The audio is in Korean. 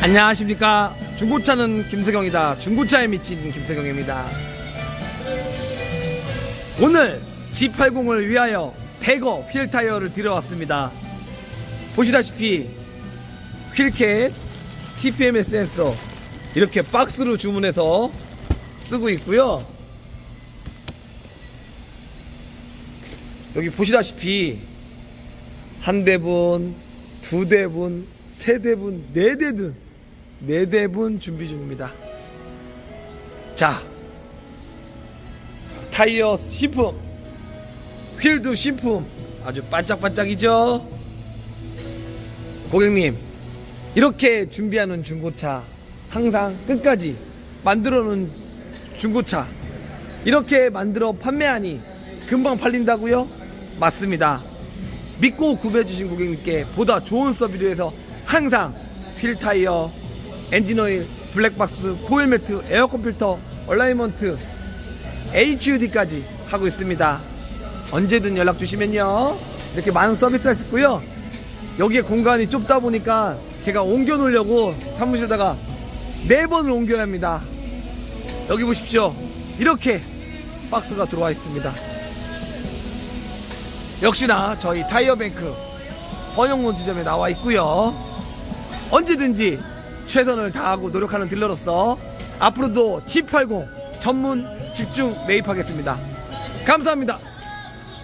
안녕하십니까. 중고차는 김세경이다. 중고차에 미친 김세경입니다. 오늘 G80을 위하여 대거 휠 타이어를 들여왔습니다. 보시다시피 휠캡 TPMS 센서 이렇게 박스로 주문해서 쓰고 있고요. 여기 보시다시피 한 대분, 두 대분, 세 대분, 네 대분, 네 대분 준비 중입니다. 자, 타이어 신품, 휠도 신품, 아주 반짝반짝이죠? 고객님, 이렇게 준비하는 중고차, 항상 끝까지 만들어 놓은 중고차, 이렇게 만들어 판매하니 금방 팔린다고요? 맞습니다. 믿고 구매해주신 고객님께 보다 좋은 서비스를 해서 항상 휠 타이어, 엔진 오일, 블랙박스, 보일 매트, 에어컨 필터, 얼라이먼트, HUD까지 하고 있습니다. 언제든 연락 주시면요. 이렇게 많은 서비스가 있고요. 여기에 공간이 좁다 보니까 제가 옮겨 놓으려고 사무실에다가 네 번을 옮겨야 합니다. 여기 보십시오. 이렇게 박스가 들어와 있습니다. 역시나 저희 타이어뱅크 번영문 지점에 나와 있고요. 언제든지 최선을 다하고 노력하는 딜러로서 앞으로도 G80 전문 집중 매입하겠습니다. 감사합니다.